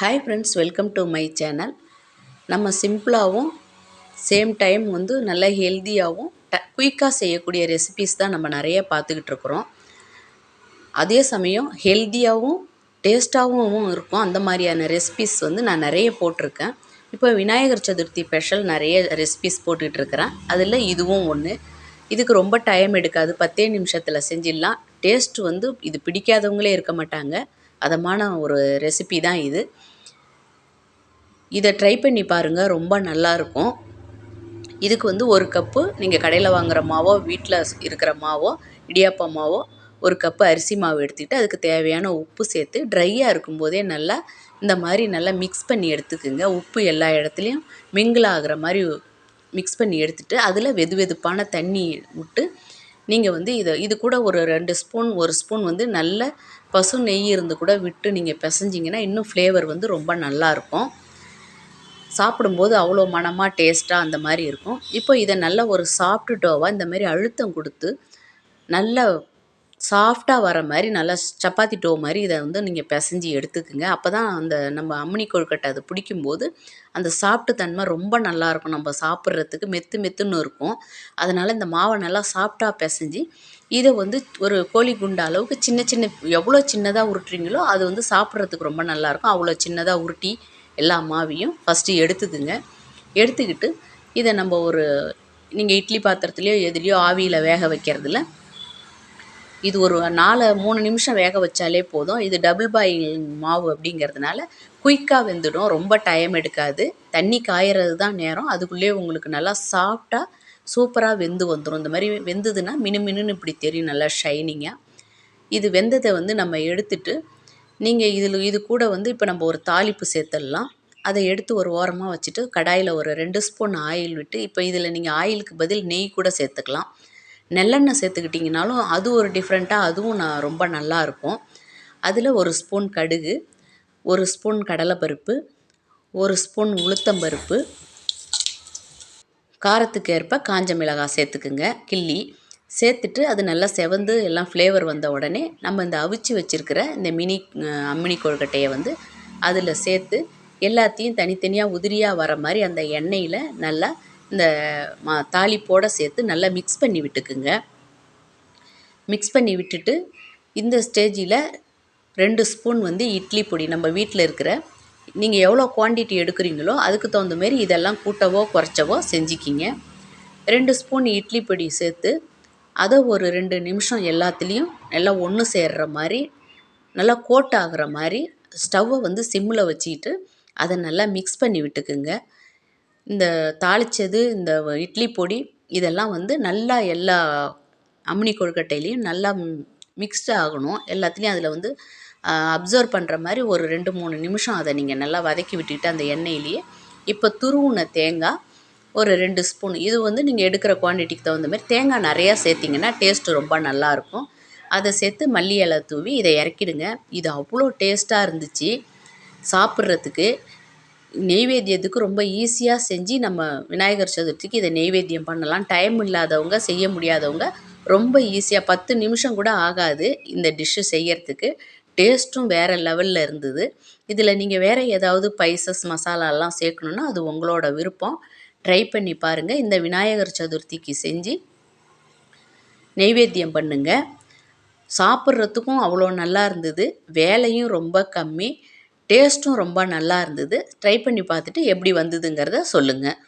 Hi friends welcome to my channel நம்ம சிம்பிளாகவும் same time வந்து நல்ல ஹெல்த்தியாகவும் ட குயிக்காக செய்யக்கூடிய ரெசிபீஸ் தான் நம்ம நிறைய பார்த்துக்கிட்டு இருக்கிறோம். அதே சமயம் ஹெல்த்தியாகவும் டேஸ்ட்டாகவும் இருக்கும். அந்த மாதிரியான ரெசிபீஸ் வந்து நான் நிறைய போட்டிருக்கேன். இப்போ விநாயகர் சதுர்த்தி ஸ்பெஷல் நிறைய ரெசிபீஸ் போட்டுக்கிட்டு இருக்கிறேன். அதில் இதுவும் ஒன்று இதுக்கு ரொம்ப டைம் எடுக்காது. பத்தே நிமிஷத்தில் செஞ்சிடலாம். டேஸ்ட் வந்து இது பிடிக்காதவங்களே இருக்க மாட்டாங்க. அதமான ஒரு ரெசிபி தான் இது. இதை ட்ரை பண்ணி பாருங்கள் ரொம்ப நல்லாயிருக்கும் இதுக்கு வந்து ஒரு கப்பு நீங்கள் கடையில் வாங்குகிற மாவோ வீட்டில் இருக்கிற மாவோ இடியாப்ப மாவோ ஒரு கப்பு அரிசி மாவு எடுத்துக்கிட்டு அதுக்கு தேவையான உப்பு சேர்த்து ட்ரையாக இருக்கும்போதே நல்லா இந்த மாதிரி நல்லா மிக்ஸ் பண்ணி எடுத்துக்குங்க. உப்பு எல்லா இடத்துலையும் மிங்கிள் ஆகிற மாதிரி மிக்ஸ் பண்ணி எடுத்துகிட்டு அதில் வெது வெதுப்பான தண்ணி விட்டு நீங்கள் வந்து இதை இது கூட ஒரு ரெண்டு ஸ்பூன் ஒரு ஸ்பூன் வந்து நல்ல பசு நெய் இருந்து கூட விட்டு நீங்கள் பிசைஞ்சிங்கன்னா இன்னும் ஃப்ளேவர் வந்து ரொம்ப நல்லாயிருக்கும் சாப்பிடும்போது அவ்வளோ மணமாக டேஸ்ட்டாக அந்த மாதிரி இருக்கும். இப்போ இதை நல்ல ஒரு சாஃப்ட்டு டோவாக இந்த மாதிரி அழுத்தம் கொடுத்து நல்ல சாஃப்டாக வர மாதிரி நல்லா சப்பாத்தி டோ மாதிரி இதை வந்து நீங்கள் பிசைஞ்சி எடுத்துக்குங்க. அப்போ தான் அந்த நம்ம அம்மினி கொழுக்கட்டை அது பிடிக்கும்போது அந்த சாப்பிட்டு தன்மை ரொம்ப நல்லாயிருக்கும் நம்ம சாப்பிட்றதுக்கு மெத்து மெத்துன்னு இருக்கும். அதனால் இந்த மாவை நல்லா சாஃப்டாக பிசைஞ்சி இதை வந்து ஒரு கோழி குண்டு அளவுக்கு சின்ன சின்ன எவ்வளோ சின்னதாக உருட்டுறீங்களோ அது வந்து சாப்பிட்றதுக்கு ரொம்ப நல்லாயிருக்கும் அவ்வளோ சின்னதாக உருட்டி எல்லா மாவையும் ஃபஸ்ட்டு எடுத்துக்குங்க எடுத்துக்கிட்டு இதை நம்ம ஒரு நீங்கள் இட்லி பாத்திரத்துலேயோ எதுலேயோ ஆவியில் வேக வைக்கிறதுல இது ஒரு நாலு மூணு நிமிஷம் வேக வச்சாலே போதும். இது டபுள் பாயில் மாவு அப்படிங்கிறதுனால குயிக்காக வெந்துடும். ரொம்ப டைம் எடுக்காது. தண்ணி காயறது தான் நேரம். அதுக்குள்ளேயே உங்களுக்கு நல்லா சாஃப்டாக சூப்பராக வெந்து வந்துடும் இந்த மாதிரி வெந்ததுன்னா மினு மினுன்னு இப்படி தெரியும். நல்லா ஷைனிங்காக இது வெந்ததை வந்து நம்ம எடுத்துட்டு நீங்கள் இதில் இது கூட வந்து இப்போ நம்ம ஒரு தாளிப்பு சேர்த்துடலாம். அதை எடுத்து ஒரு ஓரமாக வச்சுட்டு கடாயில் ஒரு ரெண்டு ஸ்பூன் ஆயில் விட்டு இப்போ இதில் நீங்கள் ஆயிலுக்கு பதில் நெய் கூட சேர்த்துக்கலாம். நெல்லெண்ணெய் சேர்த்துக்கிட்டிங்கனாலும் அது ஒரு டிஃப்ரெண்ட்டாக அதுவும் நான் ரொம்ப நல்லாயிருக்கும் அதில் ஒரு ஸ்பூன் கடுகு ஒரு ஸ்பூன் கடலைப்பருப்பு ஒரு ஸ்பூன் உளுத்தம்பருப்பு காரத்துக்கு ஏற்ப காஞ்ச மிளகாய் சேர்த்துக்குங்க கிள்ளி. சேர்த்துட்டு அது நல்லா செவந்து எல்லாம் ஃப்ளேவர் வந்த உடனே நம்ம இந்த அவிச்சு வச்சுருக்கிற இந்த மினி அம்மினி கொழுக்கட்டையை வந்து அதில் சேர்த்து எல்லாத்தையும் தனித்தனியாக உதிரியாக வர மாதிரி அந்த எண்ணெயில் நல்லா இந்த மா தாளிப்போடு சேர்த்து நல்லா மிக்ஸ் பண்ணி விட்டுக்குங்க. மிக்ஸ் பண்ணி விட்டுட்டு இந்த ஸ்டேஜில் ரெண்டு ஸ்பூன் வந்து இட்லி பொடி. நம்ம வீட்டில் இருக்கிற நீங்கள் எவ்வளோ குவான்டிட்டி எடுக்கிறீங்களோ அதுக்கு தகுந்த மாரி இதெல்லாம் கூட்டவோ குறைச்சவோ செஞ்சுக்கிங்க. ரெண்டு ஸ்பூன் இட்லி பொடி சேர்த்து அதை ஒரு ரெண்டு நிமிஷம் எல்லாத்துலேயும் நல்லா ஒன்று சேர்கிற மாதிரி நல்லா கோட் ஆகிற மாதிரி ஸ்டவ்வை வந்து சிம்மில் வச்சுக்கிட்டு அதை நல்லா மிக்ஸ் பண்ணி விட்டுக்குங்க. இந்த தாளித்தது இந்த இட்லி பொடி இதெல்லாம் வந்து நல்லா எல்லா அம்னி கொழுக்கட்டையிலையும் நல்லா மிக்ஸ்டு ஆகணும். எல்லாத்துலேயும் அதில் வந்து அப்சர்வ் பண்ணுற மாதிரி ஒரு ரெண்டு மூணு நிமிஷம் அதை நீங்கள் நல்லா வதக்கி விட்டுக்கிட்டு அந்த எண்ணெயிலேயே இப்போ துருவுன தேங்காய் ஒரு ரெண்டு ஸ்பூன். இது வந்து நீங்கள் எடுக்கிற குவான்டிட்டிக்கு தகுந்த மாதிரி தேங்காய் நிறையா சேர்த்திங்கன்னா டேஸ்ட்டு ரொம்ப நல்லாயிருக்கும். அதை சேர்த்து மல்லி இலை தூவி இதை இறக்கிடுங்க. இது அவ்வளோ டேஸ்ட்டாக இருந்துச்சு சாப்பிட்றதுக்கு. நெய்வேத்தியத்துக்கு ரொம்ப ஈஸியாக செஞ்சு நம்ம விநாயகர் சதுர்த்திக்கு இதை நெய்வேத்தியம் பண்ணலாம். டைம் இல்லாதவங்க செய்ய முடியாதவங்க ரொம்ப ஈஸியாக பத்து நிமிஷம் கூட ஆகாது இந்த டிஷ்ஷு செய்யறதுக்கு. டேஸ்ட்டும் வேறு லெவலில் இருந்தது. இதில் நீங்கள் வேறு ஏதாவது பைசஸ் மசாலாலாம் சேர்க்கணுன்னா அது உங்களோட விருப்பம். ட்ரை பண்ணி பாருங்கள் இந்த விநாயகர் சதுர்த்திக்கு செஞ்சு நெய்வேத்தியம் பண்ணுங்கள் சாப்பிட்றதுக்கும் அவ்வளோ நல்லா இருந்தது. வேலையும் ரொம்ப கம்மி. டேஸ்ட்டும் ரொம்ப நல்லா இருந்தது. ட்ரை பண்ணி பார்த்துட்டு எப்படி வந்ததுங்கிறத சொல்லுங்கள்